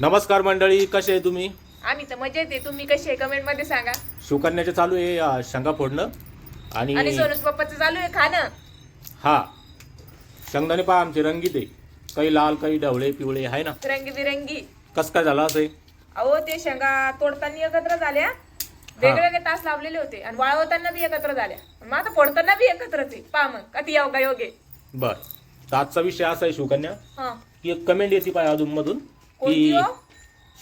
नमस्कार मंडळी कसे आहे तुम्ही? आम्ही तर मजेत आहे. तुम्ही कशी आहे? कमेंटमध्ये सांगा. शिवकन्याचे चालू आहे अं, शेंगा फोडणं. आणि आणि सोनूस पप्पाचं चालू आहे खाणं. हा. शेंगदाणे पहा आमचे रंगीत आहे. काही लाल काही ढवळे पिवळे आहे ना? रंगीबिरंगी. कस काय झालं असं? आहे? अहो ते शेंगा तोडताना एकत्र झाल्या. वेगवेगळे तास लावलेले होते आणि वाळवताना बी एकत्र झाल्या. मग आता फोडताना बी एकत्रच आहे. पा मग कधी याव का योगे बर. तर आजचा विषय असा आहे शिवकन्या हा. की एक कमेंट येते पाय अधूनमधून. कोणती हो?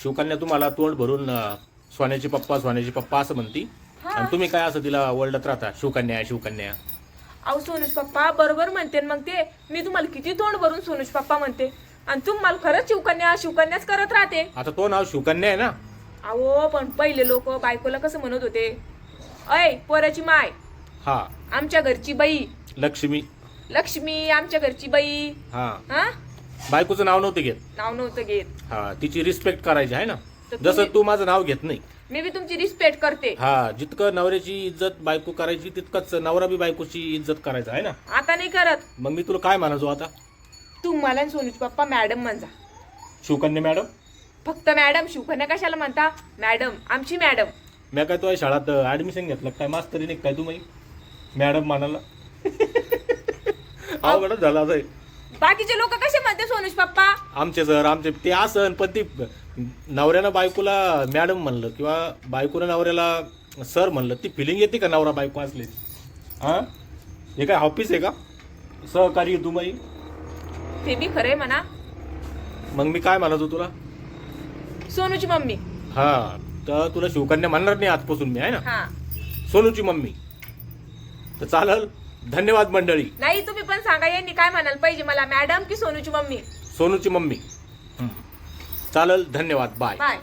शिवकन्या तुम्हाला तोंड भरून अं, सोन्याची पप्पा सोन्याची पप्पा असं म्हणती. आणि तुम्ही काय असं तिला ओरडत राहता? शिवकन्या शिवकन्या. अहो सोनूज पप्पा बरोबर म्हणते न मग ते. मी तुम्हाला किती तोंड भरून सोनूज पप्पा म्हणते. आणि तुम्हाला खरंच शिवकन्या शिवकन्याच करत राहते. आता तो नाव शिवकन्या आहे ना? अहो पण पहिले लोक बायकोला कसं म्हणत होते? अय पोराची माय. हा. आमच्या घरची बाई. लक्ष्मी. लक्ष्मी आमच्या घरची बाई. हा. हा? बायकोचं नाव नव्हते घेत. नाव नव्हतं घेत. हा तिची रिस्पेक्ट करायची आहे ना? तर जसं तुम्ही- तू माझं नाव घेत नाही. मी बी तुमची रिस्पेक्ट करते. हा जितकं नवऱ्याची इज्जत बायको करायची तितकंच नवरा बी बायकोची इज्जत करायचं आहे ना? आता नाही करत. मग मी तुला काय म्हणायचो आता? तू मला आणि पप्पा मॅडम म्हणजा. शिवकन्या मॅडम फक्त मॅडम शिवकन्या कशाला म्हणता? मॅडम आमची मॅडम मी काय तुझ्या शाळात ऍडमिशन घेतलं काय? मास्तरी नाही काय तू माही मॅडम म्हणाला. अवघडच झालं असं. बाकीचे लोक कसे म्हणते सोनूज पप्पा? आमचे सर आमचे ते असन पण ती नवऱ्यानं बायकोला मॅडम म्हणलं किंवा बायकोनं नवऱ्याला सर म्हणलं ती फिलिंग येते का नवरा बायको असले? हा? हे काय ऑफिस आहे का? सहकारी आहे तू बी खरंय म्हणा. मग मी काय म्हणायचो तुला? सोनूची मम्मी. हा तर तुला शिवकन्या म्हणणार नाही आजपासून मी आहे ना? हा. सोनूची मम्मी. तर चालेल. धन्यवाद मंडळी. नाही तुम्ही सांगा यांनी काय म्हणाल पाहिजे मला? मॅडम की सोनूची मम्मी? सोनूची मम्मी. चालेल धन्यवाद. बाय. बाय.